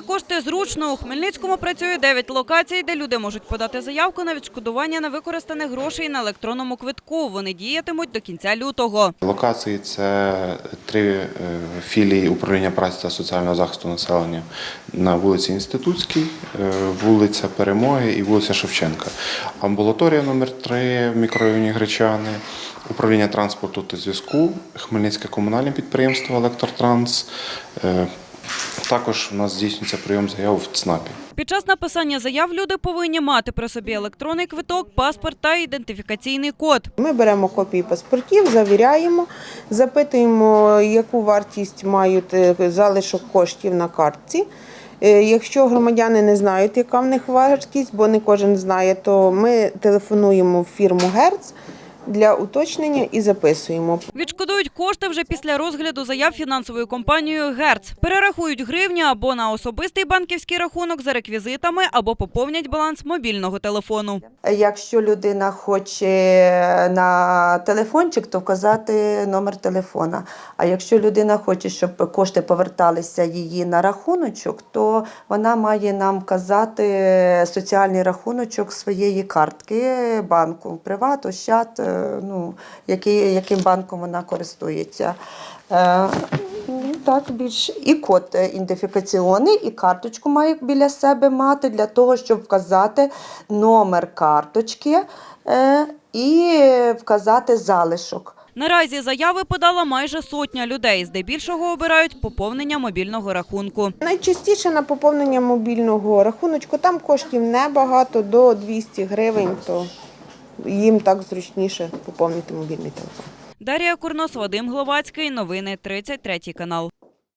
Витрачати кошти зручно. У Хмельницькому працює 9 локацій, де люди можуть подати заявку на відшкодування невикористаних грошей на електронному квитку. Вони діятимуть до кінця лютого. Локації це три е, філії управління праці та соціального захисту населення на вулиці Інститутській, е, вулиця Перемоги і вулиця Шевченка. Амбулаторія номер 3 в мікрорайоні Гречани, управління транспорту та зв'язку, Хмельницьке комунальне підприємство Електротранс. Також у нас здійснюється прийом заяв в ЦНАПі. Під час написання заяв люди повинні мати при собі електронний квиток, паспорт та ідентифікаційний код. Ми беремо копії паспортів, завіряємо, запитуємо, яку вартість мають е, залишок коштів на картці. Е, Якщо громадяни не знають, яка в них вартість, бо не кожен знає, то ми телефонуємо в фірму Герц для уточнення і записуємо. Відшкодують кошти вже після розгляду заяв фінансовою компанією «Герц». Перерахують гривні або на особистий банківський рахунок за реквізитами, або поповнять баланс мобільного телефону. Якщо людина хоче на телефончик, то вказати номер телефона. А якщо людина хоче, щоб кошти поверталися її на рахуночок, то вона має нам вказати соціальний рахуночок своєї картки банку, приват, ощад, ну, який, яким банком вона користується. Е, ну, Так, більш і код е, ідентифікаційний, і карточку має біля себе мати для того, щоб вказати номер карточки е, і вказати залишок. Наразі заяви подала майже сотня людей. Здебільшого обирають поповнення мобільного рахунку. Найчастіше на поповнення мобільного рахуночку там коштів небагато, до 200 гривень, то їм так зручніше поповнити мобільний телефон. Дар'я Курнос, Вадим Гловацький. Новини 33 канал.